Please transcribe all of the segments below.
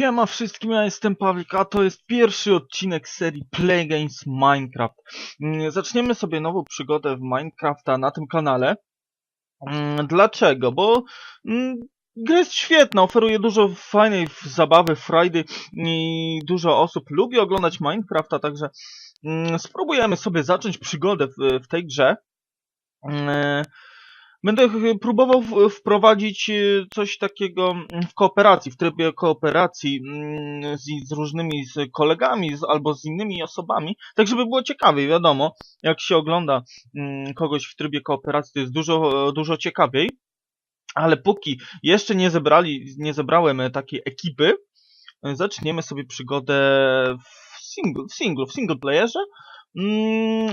Siema wszystkim, ja jestem Pawlik, a to jest pierwszy odcinek serii Play Games Minecraft. Mm, Zaczniemy sobie nową przygodę w Minecrafta na tym kanale. Mm, Dlaczego? Bo mm, gra jest świetna, oferuje dużo fajnej zabawy, frajdy i dużo osób lubi oglądać Minecrafta, także spróbujemy sobie zacząć przygodę w tej grze. Będę próbował wprowadzić e, coś takiego mm, w kooperacji, w trybie kooperacji mm, z, z różnymi z kolegami z, albo z innymi osobami, tak żeby było ciekawiej, wiadomo, jak się ogląda mm, kogoś w trybie kooperacji, to jest dużo, dużo ciekawiej, ale póki jeszcze nie zebrali, nie zebrałem takiej ekipy, zaczniemy sobie przygodę w single, w single, w single playerze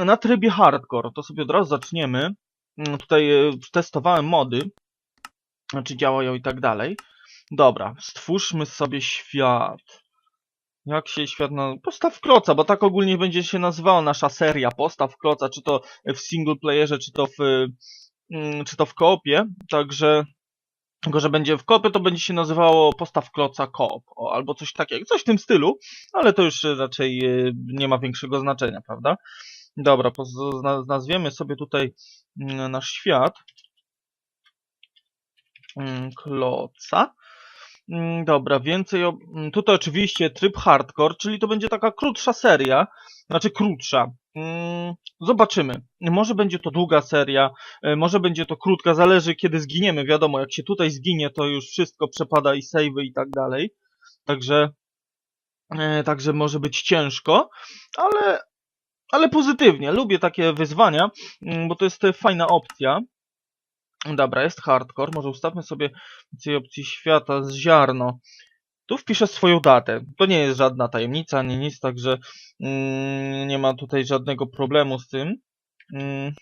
na trybie hardcore, to sobie od razu zaczniemy. Mm, Tutaj e, testowałem mody, czy działają i tak dalej. Dobra, stwórzmy sobie świat. Jak się świat na... Postaw kloca, bo tak ogólnie będzie się nazywała nasza seria. Postaw kloca, czy to w single playerze, czy to w, mm, czy to w koopie. Także, tylko że będzie w koopie, to będzie się nazywało postaw kloca koop, albo coś takiego, coś w tym stylu, ale to już raczej e, nie ma większego znaczenia, prawda? Dobra, nazwiemy sobie tutaj mm, nasz świat. Mm, Kloca. Mm, Dobra, więcej. O... Tutaj oczywiście tryb hardcore, czyli to będzie taka krótsza seria. Znaczy krótsza. Zobaczymy. Może będzie to długa seria, e, może będzie to krótka, zależy kiedy zginiemy. Wiadomo, jak się tutaj zginie, to już wszystko przepada i savey i tak dalej. Także, e, także może być ciężko, ale, ale pozytywnie. Lubię takie wyzwania, mm, bo to jest e, fajna opcja. Dobra, jest hardcore. Może ustawmy sobie tej opcji świata z ziarno. Tu wpiszę swoją datę. To nie jest żadna tajemnica, ani nic, także mm, nie ma tutaj żadnego problemu z tym. Mm.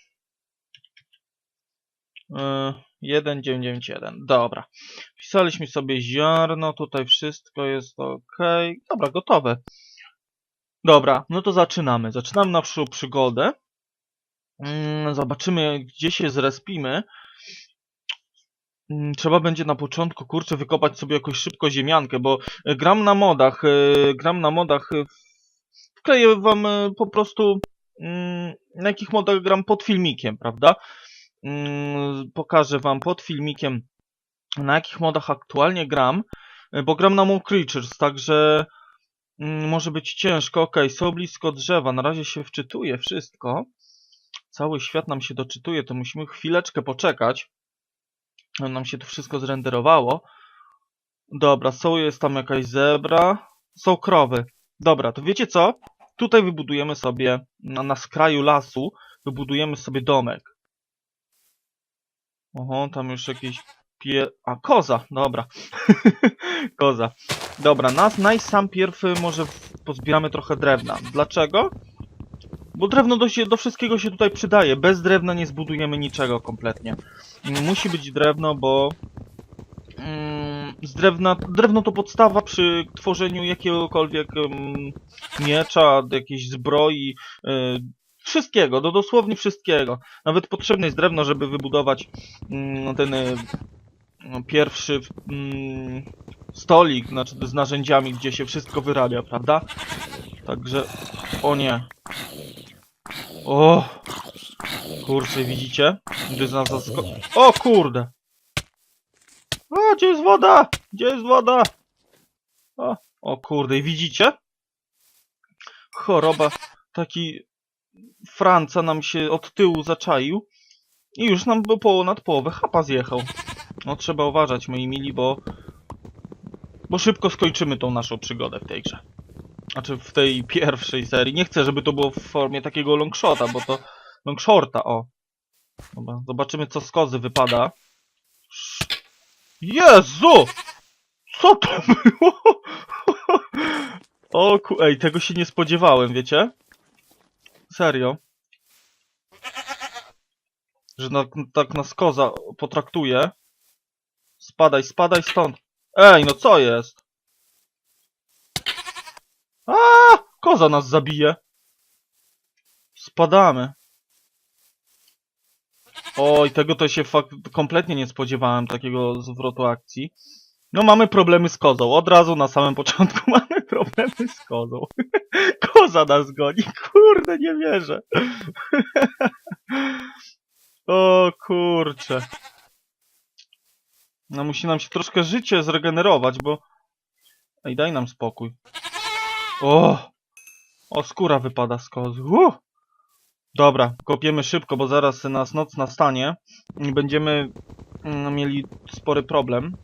Y, 1991. Dobra. Wpisaliśmy sobie ziarno, tutaj wszystko jest ok. Dobra, gotowe. Dobra, no to zaczynamy. Zaczynamy naszą przygodę. Mm, Zobaczymy, gdzie się zrespimy. Mm, Trzeba będzie na początku, kurczę, wykopać sobie jakoś szybko ziemiankę, bo e, gram na modach, e, gram na modach, e, wkleję wam po prostu mm, na jakich modach gram pod filmikiem, prawda? Pokażę wam pod filmikiem na jakich modach aktualnie gram, bo gram na Moon Creatures, także może być ciężko. Ok, są blisko drzewa, na razie się wczytuje wszystko. Cały świat nam się doczytuje, to musimy chwileczkę poczekać nam się to wszystko zrenderowało. Dobra, są, jest tam jakaś zebra. Są krowy. Dobra, to wiecie co? Tutaj wybudujemy sobie, na, na skraju lasu, wybudujemy sobie domek. Oho, tam już jakieś pie... A, koza, dobra. koza. Dobra, nas najsam pierwy może pozbieramy trochę drewna. Dlaczego? Bo drewno do, się, do wszystkiego się tutaj przydaje. Bez drewna nie zbudujemy niczego kompletnie. Mm, Musi być drewno, bo mm, z drewna, drewno to podstawa przy tworzeniu jakiegokolwiek mm, miecza, jakiejś zbroi, y, wszystkiego, do dosłownie wszystkiego. Nawet potrzebne jest drewno, żeby wybudować ten y, pierwszy mm, stolik, znaczy z narzędziami, gdzie się wszystko wyrabia, prawda? Także, o nie. O! Kurczę, widzicie? Gdy nas zasko... O kurde! O, gdzie jest woda? Gdzie jest woda? O, o kurde, widzicie? Choroba, taki Franca nam się od tyłu zaczaił i już nam by po, nad połowę chapa zjechał. No trzeba uważać, moi mili, bo bo szybko skończymy tą naszą przygodę w tej grze. Znaczy w tej pierwszej serii. Nie chcę, żeby to było w formie takiego longshota, bo to longshorta, o. Dobra, zobaczymy co z kozy wypada. Jezu! Co to było? O ku... Ej, tego się nie spodziewałem, wiecie? Serio. Że na, tak nas koza potraktuje. Spadaj, spadaj stąd. Ej, no co jest? A, Koza nas zabije. Spadamy. Oj, tego to się kompletnie nie spodziewałem, takiego zwrotu akcji. No mamy problemy z kozą. Od razu na samym początku mamy problemy z kozą. Koza nas goni. Kurde, nie wierzę. o kurcze. No musi nam się troszkę życie zregenerować, bo... Ej, daj nam spokój. O! O, skóra wypada z kozy. Dobra, kopiemy szybko, bo zaraz nas noc nastanie i będziemy mm, mieli spory problem.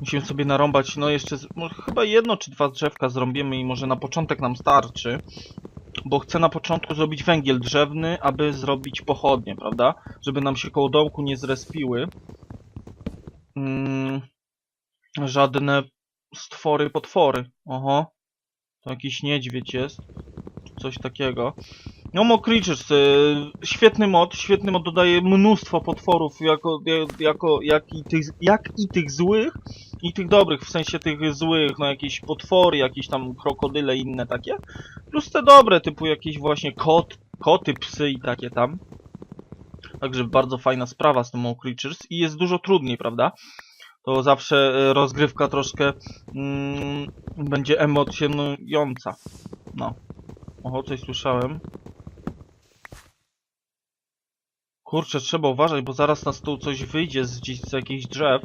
Musimy sobie narąbać, no jeszcze z, może chyba jedno czy dwa drzewka zrobimy i może na początek nam starczy. Bo chcę na początku zrobić węgiel drzewny, aby zrobić pochodnie, prawda? Żeby nam się koło dołku nie zrespiły. Mm, żadne stwory, potwory. Oho. To jakiś niedźwiedź jest. Coś takiego. No Mo Creatures, y, świetny mod, świetny mod dodaje mnóstwo potworów jako, jako jak, i tych, jak i tych złych i tych dobrych, w sensie tych złych, no jakieś potwory, jakieś tam krokodyle inne takie, plus te dobre, typu jakieś właśnie kot, koty, psy i takie tam. Także bardzo fajna sprawa z tym Mo Creatures i jest dużo trudniej, prawda? To zawsze y, rozgrywka troszkę mm, będzie emocjonująca. No. Oho, coś słyszałem. Kurczę, trzeba uważać, bo zaraz nas tu coś wyjdzie z gdzieś z jakichś drzew.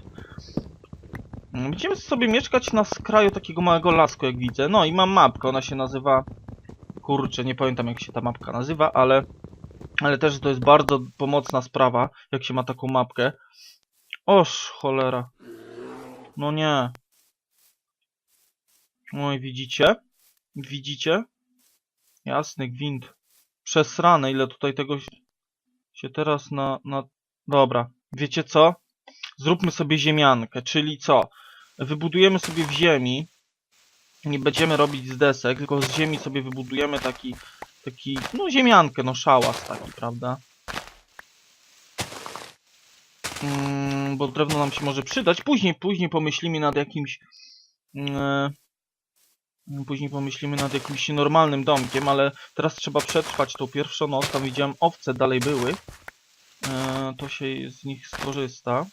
Mm, Będziemy sobie mieszkać na skraju takiego małego lasku, jak widzę. No i mam mapkę, ona się nazywa... Kurczę, nie pamiętam jak się ta mapka nazywa, ale... Ale też to jest bardzo pomocna sprawa, jak się ma taką mapkę. Oż, cholera. No nie. Oj, widzicie? Widzicie? Jasny gwint. Przesrane, ile tutaj tego się teraz na, na... Dobra, wiecie co? Zróbmy sobie ziemiankę, czyli co? Wybudujemy sobie w ziemi. Nie będziemy robić z desek, tylko z ziemi sobie wybudujemy taki... Taki, no ziemiankę, no szałas taki, prawda? Mm, bo drewno nam się może przydać. Później, później pomyślimy nad jakimś... mm, Później pomyślimy nad jakimś normalnym domkiem, ale teraz trzeba przetrwać tą pierwszą noc. Tam widziałem owce dalej były. E, to się z nich skorzysta.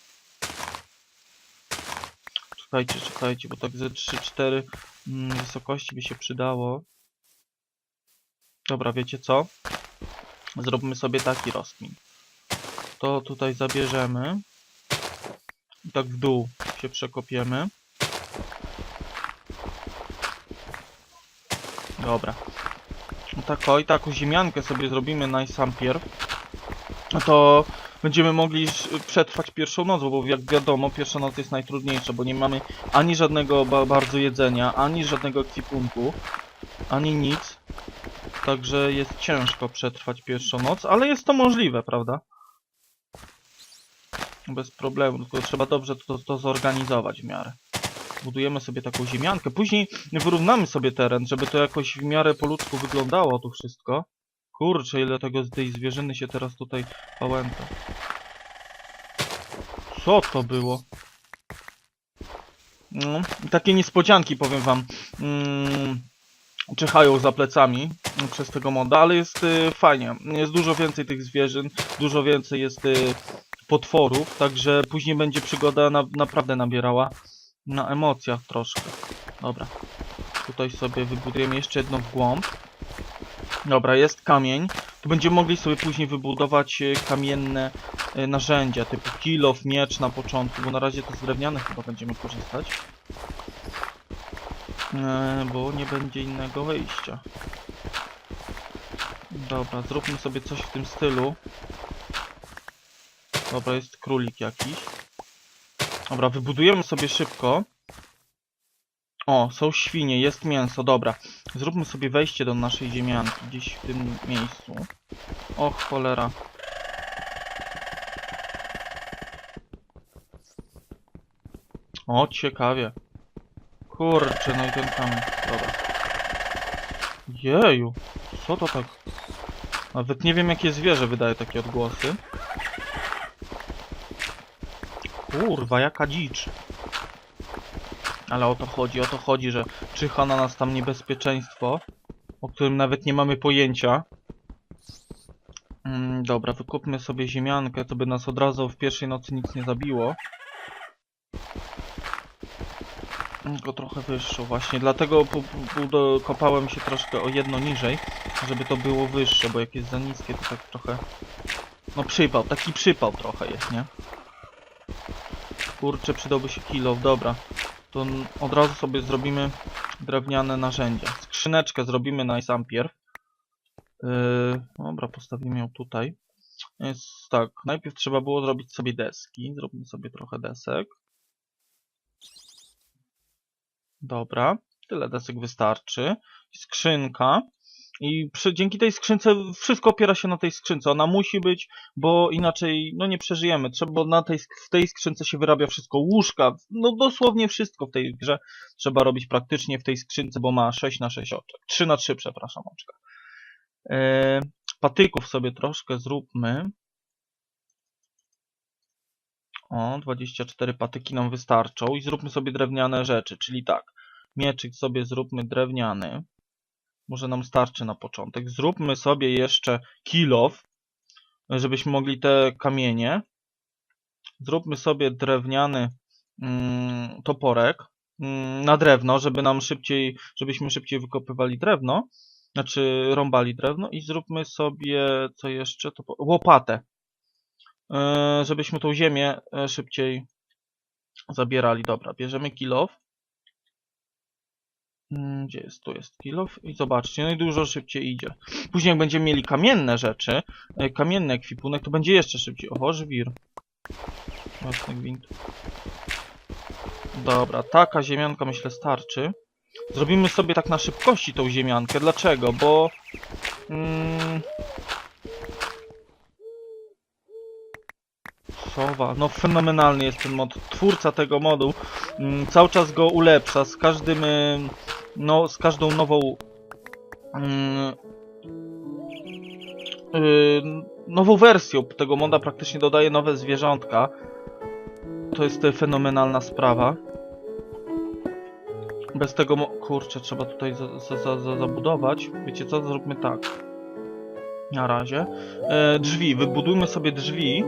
Czekajcie, czekajcie, bo tak ze 3-4 mm, wysokości by się przydało. Dobra, wiecie co? Zróbmy sobie taki rozkmin. To tutaj zabierzemy. I tak w dół się przekopiemy. Dobra. No tak o i taką ziemiankę sobie zrobimy najsampierw. To będziemy mogli przetrwać pierwszą noc, bo jak wiadomo, pierwsza noc jest najtrudniejsza, bo nie mamy ani żadnego ba bardzo jedzenia, ani żadnego ekwipunku, ani nic. Także jest ciężko przetrwać pierwszą noc, ale jest to możliwe, prawda? Bez problemu, tylko trzeba dobrze to, to zorganizować w miarę budujemy sobie taką ziemiankę. Później wyrównamy sobie teren, żeby to jakoś w miarę po ludzku wyglądało tu wszystko. Kurczę, ile tego z tej zwierzyny się teraz tutaj pałęta. Co to było? No, takie niespodzianki, powiem wam, mm, czyhają za plecami przez tego moda, ale jest y, fajnie. Jest dużo więcej tych zwierzyn, dużo więcej jest y, potworów, także później będzie przygoda na, naprawdę nabierała na emocjach troszkę. Dobra. Tutaj sobie wybudujemy jeszcze jedno w głąb. Dobra, jest kamień. Tu będziemy mogli sobie później wybudować e, kamienne e, narzędzia, typu kilof, miecz na początku, bo na razie to z drewnianych chyba będziemy korzystać. E, bo nie będzie innego wyjścia. Dobra, zróbmy sobie coś w tym stylu. Dobra, jest królik jakiś. Dobra, wybudujemy sobie szybko. O, są świnie, jest mięso, dobra. Zróbmy sobie wejście do naszej ziemianki, gdzieś w tym miejscu. Och, cholera. O, ciekawie. Kurczę, no i ten kamień. Dobra. Jeju, co to tak? Nawet nie wiem, jakie zwierzę wydaje takie odgłosy. Kurwa, jaka dzicz. Ale o to chodzi, o to chodzi, że czyha na nas tam niebezpieczeństwo, o którym nawet nie mamy pojęcia. Mm, dobra, wykupmy sobie ziemiankę, to by nas od razu w pierwszej nocy nic nie zabiło. Tylko trochę wyższą właśnie, dlatego kopałem się troszkę o jedno niżej, żeby to było wyższe, bo jak jest za niskie to tak trochę... No przypał, taki przypał trochę jest, nie? Kurczę, przydałby się kilo, dobra. To od razu sobie zrobimy drewniane narzędzia. Skrzyneczkę zrobimy najsampierw. Yy, dobra, postawimy ją tutaj. Jest tak, najpierw trzeba było zrobić sobie deski. Zrobimy sobie trochę desek. Dobra, tyle desek wystarczy. Skrzynka. I przy, dzięki tej skrzynce wszystko opiera się na tej skrzynce. Ona musi być, bo inaczej no nie przeżyjemy. Trzeba, na tej, w tej skrzynce się wyrabia wszystko. Łóżka, no dosłownie wszystko w tej grze trzeba robić praktycznie w tej skrzynce, bo ma 6 na 6 oczek. 3 na 3, przepraszam, oczka. E, patyków sobie troszkę zróbmy. O, 24 patyki nam wystarczą i zróbmy sobie drewniane rzeczy, czyli tak. Mieczyk sobie zróbmy drewniany. Może nam starczy na początek. Zróbmy sobie jeszcze kilof, żebyśmy mogli te kamienie. Zróbmy sobie drewniany mm, toporek mm, na drewno, żeby nam szybciej, żebyśmy szybciej wykopywali drewno. Znaczy rąbali drewno i zróbmy sobie co jeszcze? To, łopatę. Yy, żebyśmy tą ziemię e, szybciej zabierali. Dobra, bierzemy kilof. Mm, Gdzie jest? Tu jest kilof. I zobaczcie, no i dużo szybciej idzie. Później jak będziemy mieli kamienne rzeczy, e, kamienny ekwipunek, to będzie jeszcze szybciej. Oho, żwir. Własny gwint. Dobra, taka ziemianka myślę starczy. Zrobimy sobie tak na szybkości tą ziemiankę. Dlaczego? Bo... Mm, Sowa, no fenomenalny jest ten mod. Twórca tego modu mm, cały czas go ulepsza. Z każdym, ym, no, z każdą nową, mm, y, nową wersją tego moda praktycznie dodaje nowe zwierzątka. To jest y, fenomenalna sprawa. Bez tego, kurczę, trzeba tutaj za, za, za, za, zabudować. Wiecie co? Zróbmy tak. Na razie. E, drzwi, wybudujmy sobie drzwi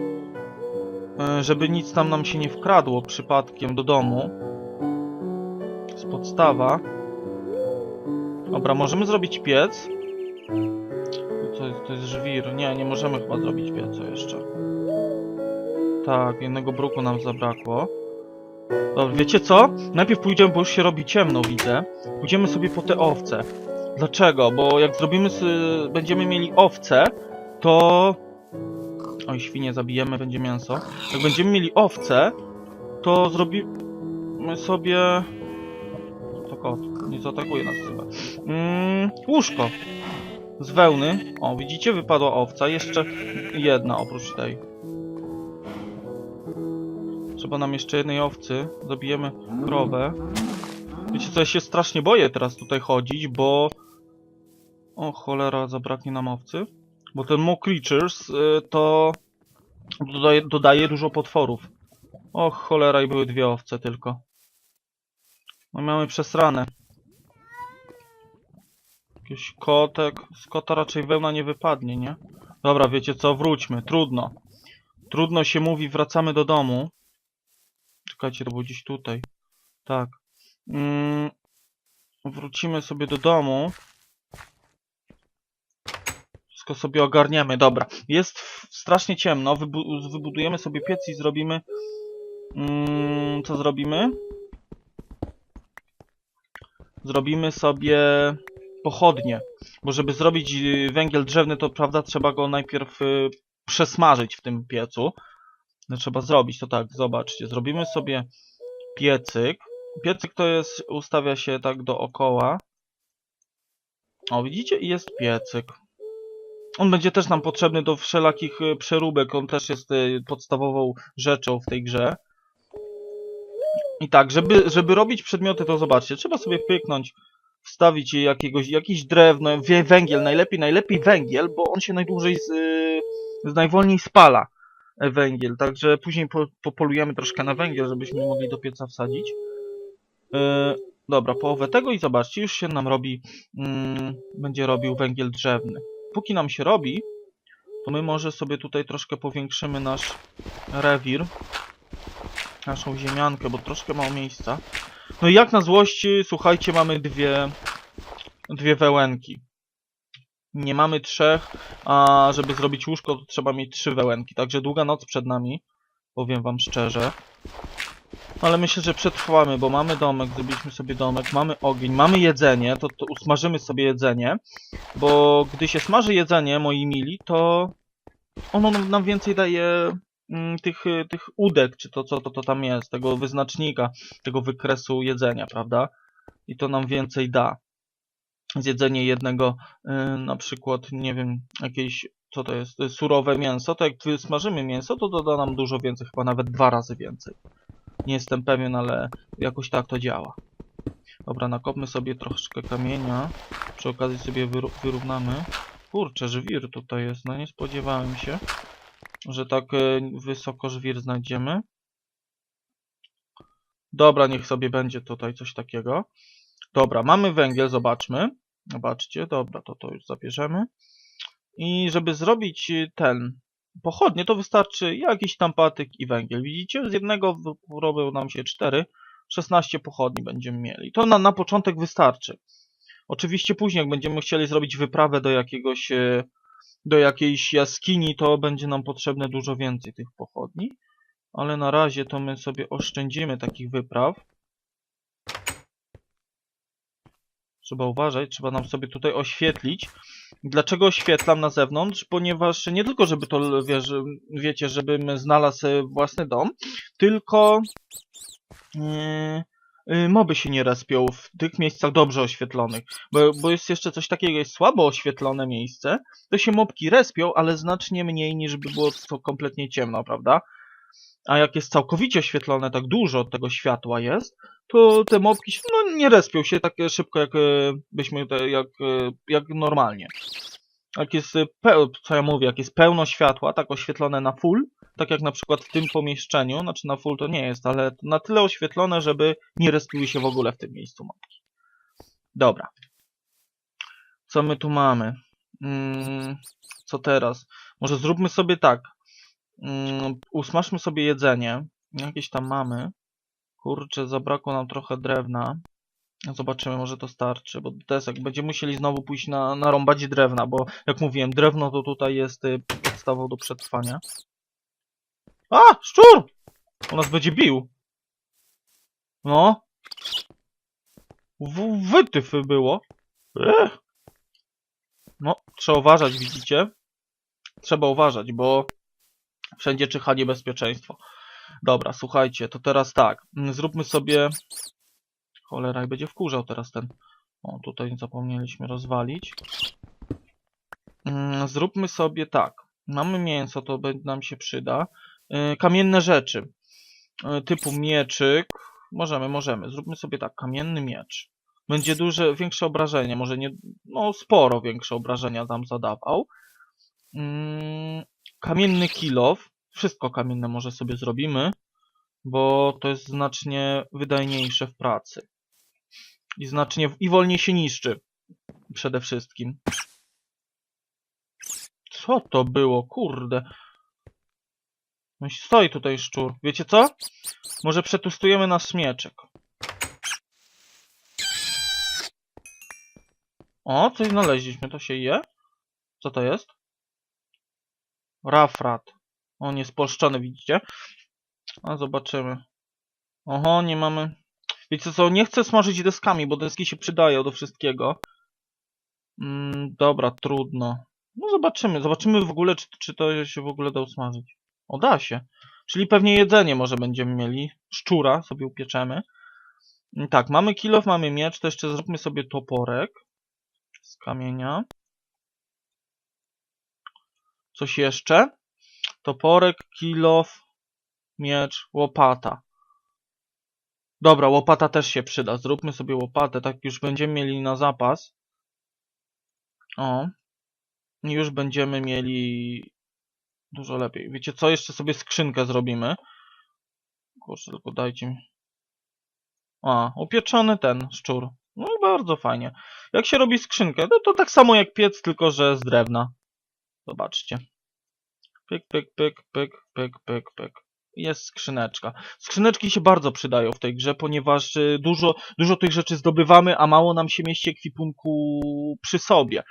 żeby nic tam nam się nie wkradło przypadkiem do domu. Z podstawa. Dobra, możemy zrobić piec. To jest, to jest żwir. Nie, nie możemy chyba zrobić pieca jeszcze. Tak, jednego bruku nam zabrakło. Dobra, wiecie co? Najpierw pójdziemy, bo już się robi ciemno, widzę. Pójdziemy sobie po te owce. Dlaczego? Bo jak zrobimy, będziemy mieli owce, to Oj, świnie zabijemy, będzie mięso. Jak będziemy mieli owce, to zrobimy sobie... To kot, nie zaatakuje nas chyba. Mm, łóżko. Z wełny. O, widzicie? Wypadła owca. Jeszcze jedna oprócz tej. Trzeba nam jeszcze jednej owcy. Zabijemy krowę. Wiecie co, ja się strasznie boję teraz tutaj chodzić, bo... O cholera, zabraknie nam owcy. Bo ten Mo Creatures y, to dodaje, dodaje dużo potworów. O cholera i były dwie owce tylko. No mamy przesrane. Jakiś kotek. Z kota raczej wełna nie wypadnie, nie? Dobra, wiecie co? Wróćmy. Trudno. Trudno się mówi, wracamy do domu. Czekajcie, to było gdzieś tutaj. Tak. Mm, wrócimy sobie do domu. Wszystko sobie ogarniemy, dobra. Jest strasznie ciemno, wybu wybudujemy sobie piec i zrobimy... Mm, co zrobimy? Zrobimy sobie pochodnie. Bo żeby zrobić y, węgiel drzewny, to prawda, trzeba go najpierw y, przesmażyć w tym piecu. No, trzeba zrobić to tak, zobaczcie. Zrobimy sobie piecyk. Piecyk to jest, ustawia się tak dookoła. O, widzicie? I jest piecyk. On będzie też nam potrzebny do wszelakich y, przeróbek. On też jest y, podstawową rzeczą w tej grze. I tak, żeby, żeby robić przedmioty, to zobaczcie, trzeba sobie pyknąć, wstawić jakiegoś, jakiś drewno, węgiel, najlepiej, najlepiej węgiel, bo on się najdłużej, z, y, z najwolniej spala e, węgiel. Także później po, popolujemy troszkę na węgiel, żebyśmy mogli do pieca wsadzić. E, dobra, połowę tego i zobaczcie, już się nam robi, mm, będzie robił węgiel drzewny póki nam się robi, to my może sobie tutaj troszkę powiększymy nasz rewir, naszą ziemiankę, bo troszkę mało miejsca. No i jak na złości, słuchajcie, mamy dwie, dwie wełenki. Nie mamy trzech, a żeby zrobić łóżko, to trzeba mieć trzy wełenki. Także długa noc przed nami, powiem wam szczerze. Ale myślę, że przetrwamy, bo mamy domek, zrobiliśmy sobie domek, mamy ogień, mamy jedzenie, to, to usmażymy sobie jedzenie. Bo gdy się smaży jedzenie, moi mili, to ono nam- więcej daje mm, tych, tych udek, czy to co to, to tam jest, tego wyznacznika, tego wykresu jedzenia, prawda? I to nam więcej da. Zjedzenie jednego, y, na przykład, nie wiem, jakieś, co to jest, y, surowe mięso, to jak wysmażymy mięso, to doda nam dużo więcej, chyba nawet dwa razy więcej. Nie jestem pewien, ale jakoś tak to działa. Dobra, nakopmy sobie troszeczkę kamienia. Przy okazji sobie wyrównamy. Kurczę, żwir tutaj jest. No nie spodziewałem się, że tak e, wysoko żwir znajdziemy. Dobra, niech sobie będzie tutaj coś takiego. Dobra, mamy węgiel, zobaczmy. Zobaczcie, dobra, to to już zabierzemy. I żeby zrobić y, ten pochodnie, to wystarczy jakiś tam patyk i węgiel. Widzicie? Z jednego robią nam się 4. 16 pochodni będziemy mieli. To na, na początek wystarczy. Oczywiście później, jak będziemy chcieli zrobić wyprawę do jakiegoś, e, do jakiejś jaskini, to będzie nam potrzebne dużo więcej tych pochodni. Ale na razie to my sobie oszczędzimy takich wypraw. Trzeba uważać, trzeba nam sobie tutaj oświetlić. Dlaczego oświetlam na zewnątrz? Ponieważ nie tylko, żeby to, wiesz, wiecie, żebym znalazł własny dom, tylko e, e, moby się nie respią w tych miejscach dobrze oświetlonych. Bo, bo jest jeszcze coś takiego, jest słabo oświetlone miejsce, to się mobki respią, ale znacznie mniej niż by było to kompletnie ciemno, prawda? A jak jest całkowicie oświetlone, tak dużo tego światła jest, to te mobki się, no, nie respią się tak szybko, jak e, byśmy, te, jak, e, jak normalnie. Jak jest, e, co ja mówię, jak jest pełno światła, tak oświetlone na full, tak jak na przykład w tym pomieszczeniu, znaczy na full to nie jest, ale na tyle oświetlone, żeby nie respiły się w ogóle w tym miejscu mobki. Dobra. Co my tu mamy? Mm, co teraz? Może zróbmy sobie tak. Mm, usmażmy sobie jedzenie. Jakieś tam mamy. Kurczę, zabrakło nam trochę drewna. Zobaczymy, może to starczy, bo desek będziemy musieli znowu pójść na narąbać drewna, bo jak mówiłem, drewno to tutaj jest y, podstawą do przetrwania. A! Szczur! On nas będzie bił. No. W wytyfy było. Ech. No, trzeba uważać, widzicie? Trzeba uważać, bo wszędzie czyha niebezpieczeństwo. Dobra, słuchajcie, to teraz tak. mm, Zróbmy sobie... Cholera, i będzie wkurzał teraz ten... O, tutaj zapomnieliśmy rozwalić. Mm, Zróbmy sobie tak. Mamy mięso, to nam się przyda. Yy, Kamienne rzeczy. Yy, Typu mieczyk. Możemy, możemy. Zróbmy sobie tak, kamienny miecz. Będzie duże, większe obrażenie, może nie, no sporo większe obrażenia nam zadawał. Mm, Kamienny kilow. Wszystko kamienne może sobie zrobimy, bo to jest znacznie wydajniejsze w pracy. I znacznie, i wolniej się niszczy. Przede wszystkim. Co to było? Kurde. No i stoi tutaj szczur. Wiecie co? Może przetestujemy nasz mieczek. O, coś znaleźliśmy. To się je? Co to jest? Rafrat. On jest polszczony, widzicie? A zobaczymy. Oho, nie mamy... Wiecie co, nie chcę smażyć deskami, bo deski się przydają do wszystkiego. Mm, dobra, trudno. No zobaczymy. Zobaczymy w ogóle, czy, czy to się w ogóle da usmażyć. O, da się. Czyli pewnie jedzenie może będziemy mieli. Szczura sobie upieczemy. Mm, Tak, mamy kilof, mamy miecz, to jeszcze zróbmy sobie toporek z kamienia. Coś jeszcze? Toporek, kilof, miecz, łopata. Dobra, łopata też się przyda. Zróbmy sobie łopatę, tak już będziemy mieli na zapas. O. Już będziemy mieli dużo lepiej. Wiecie co? Jeszcze sobie skrzynkę zrobimy. Kurczę, tylko dajcie mi. A, upieczony ten szczur. No i bardzo fajnie. Jak się robi skrzynkę? No to tak samo jak piec, tylko że z drewna. Zobaczcie. Pyk, pyk, pyk, pyk, pyk, pyk, pyk. jest skrzyneczka. Skrzyneczki się bardzo przydają w tej grze, ponieważ y, dużo, dużo tych rzeczy zdobywamy, a mało nam się mieści ekwipunku przy sobie.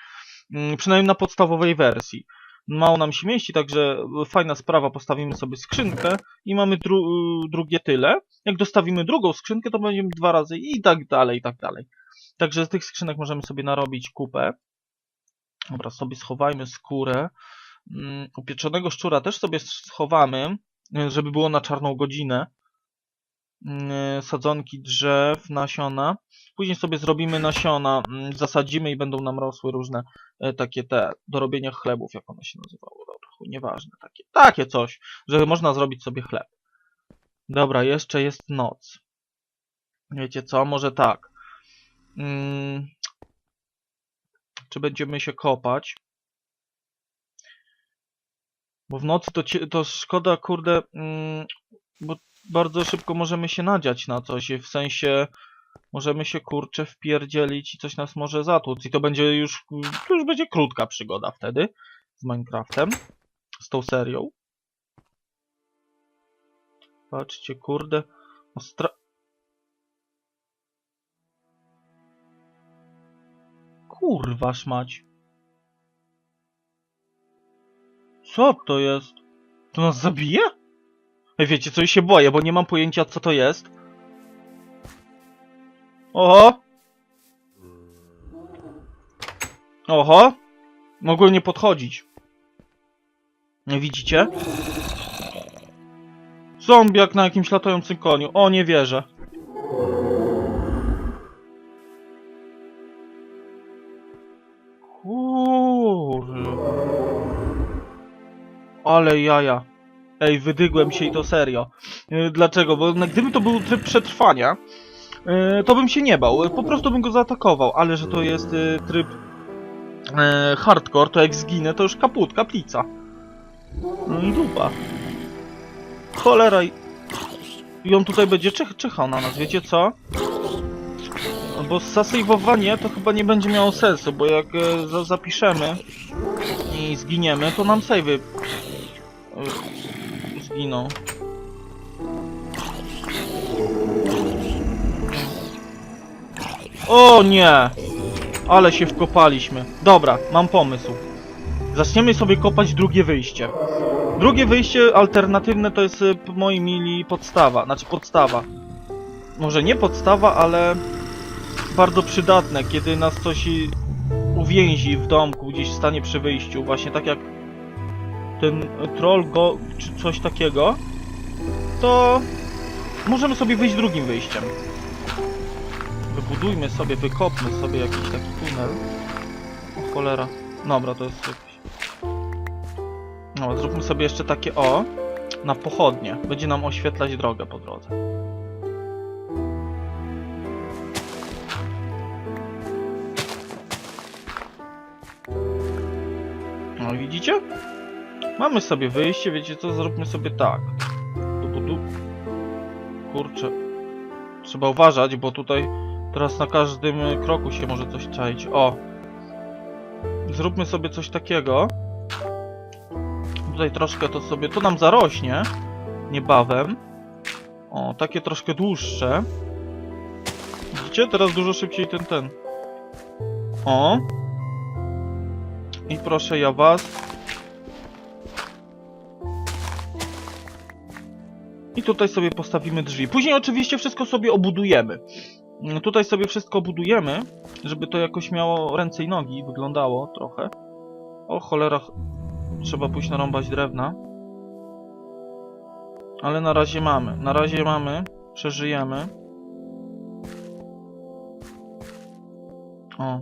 Mm, Przynajmniej na podstawowej wersji. Mało nam się mieści, także fajna sprawa, postawimy sobie skrzynkę i mamy dru y, drugie tyle. Jak dostawimy drugą skrzynkę, to będziemy dwa razy i tak dalej, i tak dalej. Także z tych skrzynek możemy sobie narobić kupę. Dobra, sobie schowajmy skórę. Mm, Upieczonego szczura też sobie schowamy, y, żeby było na czarną godzinę. Mm, Sadzonki drzew, nasiona. Później sobie zrobimy nasiona, mm, zasadzimy i będą nam rosły różne e, takie te do robienia chlebów, jak one się nazywały. Nieważne. Takie, takie coś, że można zrobić sobie chleb. Dobra, jeszcze jest noc. Wiecie co? Może tak. Mm, czy będziemy się kopać? Bo w nocy to, to szkoda, kurde, mm, bo bardzo szybko możemy się nadziać na coś, w sensie możemy się kurczę wpierdzielić i coś nas może zatłuc i to będzie już, to już będzie krótka przygoda wtedy z Minecraftem, z tą serią. Patrzcie, kurde, ostra... Kurwa szmać. Co to jest? To nas zabije? Wiecie co, się boję, bo nie mam pojęcia co to jest. Oho! Oho! Mogłem nie podchodzić. Nie widzicie? Zombiak na jakimś latającym koniu. O, nie wierzę. Ale jaja. Ej, wydygłem się i to serio. Yy, Dlaczego? Bo gdyby to był tryb przetrwania, yy, to bym się nie bał. Po prostu bym go zaatakował, ale że to jest yy, tryb hardcore, to jak zginę, to już kaput, kaplica. No i dupa. Cholera. i- I on tutaj będzie czechał na nas, wiecie co? Bo zasejwowanie to chyba nie będzie miało sensu, bo jak e, za zapiszemy i zginiemy, to nam savey e, zginą. O nie! Ale się wkopaliśmy. Dobra, mam pomysł. Zaczniemy sobie kopać drugie wyjście. Drugie wyjście alternatywne to jest y, moi mili podstawa, znaczy podstawa. Może nie podstawa, ale bardzo przydatne, kiedy nas coś y, uwięzi w domku, gdzieś stanie przy wyjściu, właśnie tak jak ten troll go, czy coś takiego, to możemy sobie wyjść drugim wyjściem. Wybudujmy sobie, wykopmy sobie jakiś taki tunel. O cholera. Dobra, to jest jakiś... No, zróbmy sobie jeszcze takie o, na pochodnie. Będzie nam oświetlać drogę po drodze. No widzicie? Mamy sobie wyjście, wiecie co? Zróbmy sobie tak. Kurczę. Trzeba uważać, bo tutaj teraz na każdym kroku się może coś czaić. O! Zróbmy sobie coś takiego. Tutaj troszkę to sobie, to nam zarośnie niebawem. O, takie troszkę dłuższe. Widzicie? Teraz dużo szybciej ten, ten. O. I proszę ja was. I tutaj sobie postawimy drzwi. Później oczywiście wszystko sobie obudujemy. Mm, Tutaj sobie wszystko budujemy, żeby to jakoś miało ręce i nogi, wyglądało trochę. O cholera, Trzeba pójść narąbać drewna. Ale na razie mamy. Na razie mamy. Przeżyjemy. O.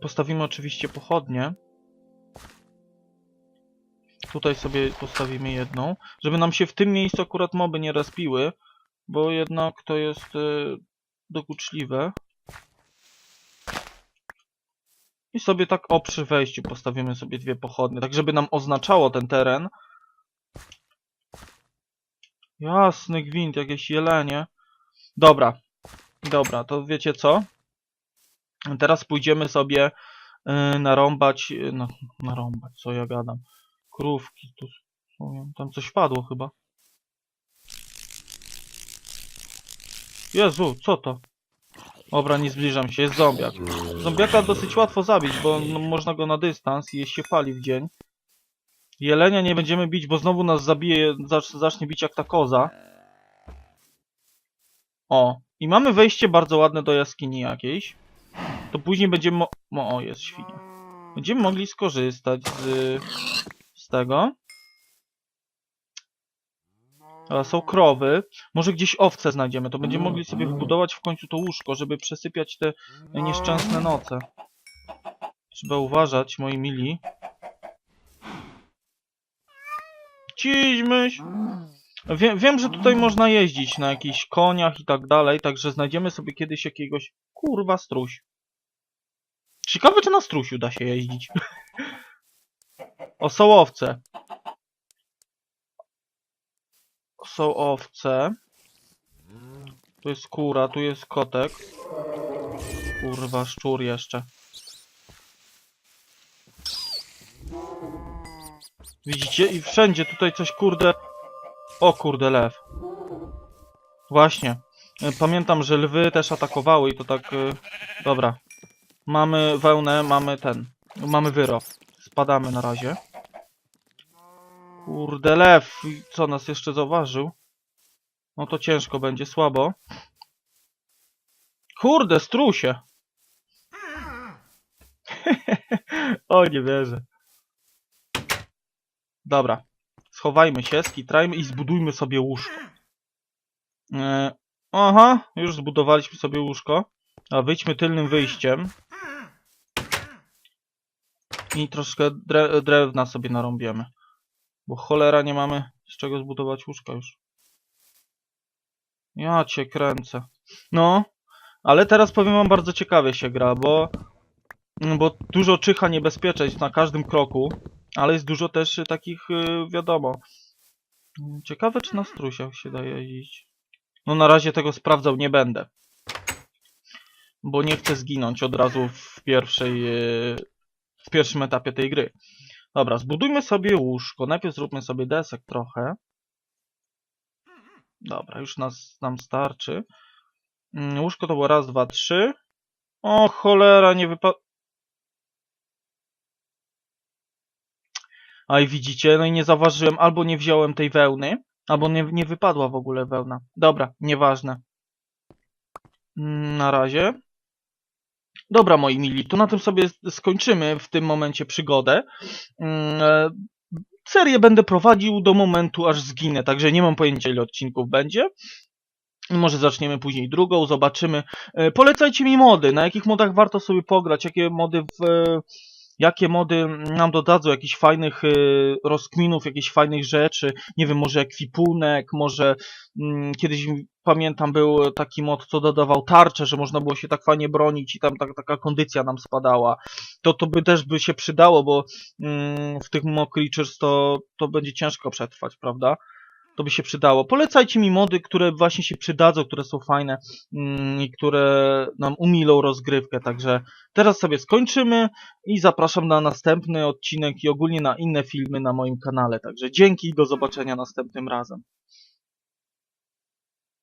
Postawimy oczywiście pochodnie. Tutaj sobie postawimy jedną. Żeby nam się w tym miejscu akurat moby nie respiły. Bo jednak to jest y, dokuczliwe. I sobie tak o przy wejściu postawimy sobie dwie pochodnie, tak żeby nam oznaczało ten teren. Jasny gwint, jakieś jelenie. Dobra, dobra, to wiecie co? Teraz pójdziemy sobie yy, narąbać, yy, no, narąbać, co ja gadam. Krówki tu powiem. Tam coś padło chyba. Jezu, co to? Dobra, nie zbliżam się, jest zombiak. Zombiaka dosyć łatwo zabić, bo no, można go na dystans i się pali w dzień. Jelenia nie będziemy bić, bo znowu nas zabije, zacz, zacznie bić jak ta koza. O, i mamy wejście bardzo ładne do jaskini jakiejś. To później będziemy mo... o, jest świnia. Będziemy mogli skorzystać z tego. Są krowy. Może gdzieś owce znajdziemy. To będziemy mogli sobie wbudować w końcu to łóżko, żeby przesypiać te nieszczęsne noce. Trzeba uważać, moi mili. Ciźmyś! Wiem, wiem, że tutaj można jeździć na jakichś koniach i tak dalej, także znajdziemy sobie kiedyś jakiegoś... Kurwa, struś. Ciekawe, czy na strusiu da się jeździć. o, są owce. Tu jest kura, tu jest kotek. Kurwa, szczur jeszcze. Widzicie? I wszędzie tutaj coś kurde... O kurde, lew. Właśnie. Y, Pamiętam, że lwy też atakowały i to tak... y, Dobra. Mamy wełnę, mamy ten. Mamy wyrow. Spadamy na razie. Kurde, lew. Co, nas jeszcze zauważył? No to ciężko będzie, słabo. Kurde, strusie. o, nie wierzę. Dobra. Schowajmy się, skitrajmy i zbudujmy sobie łóżko. E, aha, już zbudowaliśmy sobie łóżko. A wyjdźmy tylnym wyjściem. I troszkę dre drewna sobie narąbiemy. Bo cholera nie mamy z czego zbudować łóżka już. Ja cię kręcę. No, ale teraz powiem wam bardzo ciekawie się gra, bo bo dużo czyha niebezpieczeństw na każdym kroku, ale jest dużo też takich, y, wiadomo. Ciekawe, czy na strusiach się da jeździć. No na razie tego sprawdzał nie będę. Bo nie chcę zginąć od razu w pierwszej, y, w pierwszym etapie tej gry. Dobra, zbudujmy sobie łóżko. Najpierw zróbmy sobie desek trochę. Dobra, już nas, nam starczy. Mm, Łóżko to było raz, dwa, trzy. O cholera, nie wypadło. A widzicie, no i nie zauważyłem, albo nie wziąłem tej wełny, albo nie, nie wypadła w ogóle wełna. Dobra, nieważne. Mm, Na razie. Dobra, moi mili, to na tym sobie skończymy w tym momencie przygodę. Mm, e, Serię będę prowadził do momentu, aż zginę, także nie mam pojęcia, ile odcinków będzie. Może zaczniemy później drugą, zobaczymy. E, Polecajcie mi mody, na jakich modach warto sobie pograć, jakie mody w... e, Jakie mody nam dodadzą jakichś fajnych rozkminów, jakichś fajnych rzeczy, nie wiem, może ekwipunek, może mm, kiedyś pamiętam był taki mod, co dodawał tarczę, że można było się tak fajnie bronić i tam tak, taka kondycja nam spadała. To to by też by się przydało, bo mm, w tych mock to, to będzie ciężko przetrwać, prawda? To by się przydało. Polecajcie mi mody, które właśnie się przydadzą, które są fajne mm, i które nam umilą rozgrywkę. Także teraz sobie skończymy i zapraszam na następny odcinek i ogólnie na inne filmy na moim kanale. Także dzięki i do zobaczenia następnym razem.